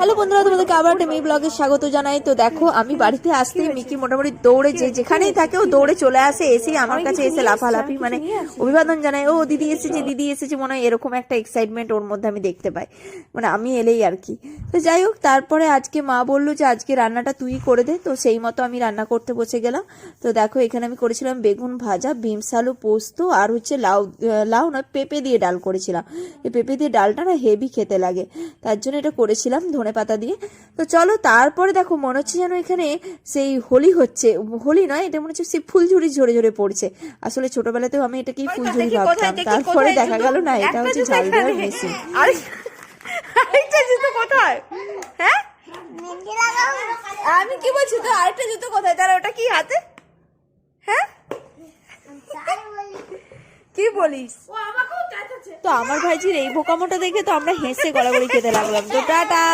Hello বন্ধুরা তোমাদেরকে আবার একটা মেয়ে ব্লগে স্বাগত জানাই। তো দেখো আমি বাড়িতে আসতে মিকি মোটামুটি দৌড়ে যে যেখানেই থাকে ও দৌড়ে চলে আসে এসে আমার কাছে এসে লাফালাফি মানে অভিবাদন জানায় ও দিদি এসেছে দিদি এসেছে। মনে হয় এরকম একটা এক্সাইটমেন্ট ওর মধ্যে আমি দেখতে পাই। মানে আমি এলেই আর কি। তো যাই হোক তারপরে আজকে মা বলল যে আজকে রান্নাটা তুই করে দে। তো সেই মতো আমি রান্না করতে বসে গেলাম। তো দেখো এখানে আমি করেছিলাম বেগুন ভাজা বিমস আলু পোস্ত আর হচ্ছে লাউ লাউ না পেঁপে দিয়ে ডাল করেছিলাম। এই পেঁপে দিয়ে ডালটা না হেভি খেতে লাগে। তার জন্য এটা করেছিলাম ধনে পাতা দিয়ে। তো চলো তারপরে দেখো মনে হচ্ছে যেন এখানে সেই হোলি হচ্ছে। হোলি নয় এটা মনে হচ্ছে সেই ফুলঝুরি ঝরে ঝরে পড়ছে। আসলে ছোটবেলাতেও আমি এটাকেই ফুলঝুরি ভাবতাম। তারপরে দেখা গেল না এটা হচ্ছে ঝাল দেওয়ার মেশিন। আরেকটা জুতো কোথায়? হ্যাঁ? আমি কি বলছি তো? আরেকটা জুতো কোথায়? তাহলে ওটা কি হাতে? হ্যাঁ? কি বলিস? তো আমার ভাইজির এই বোকামোটা দেখে তো আমরা হেসে গড়াগড়ি খেতে লাগলাম। তো টাটা!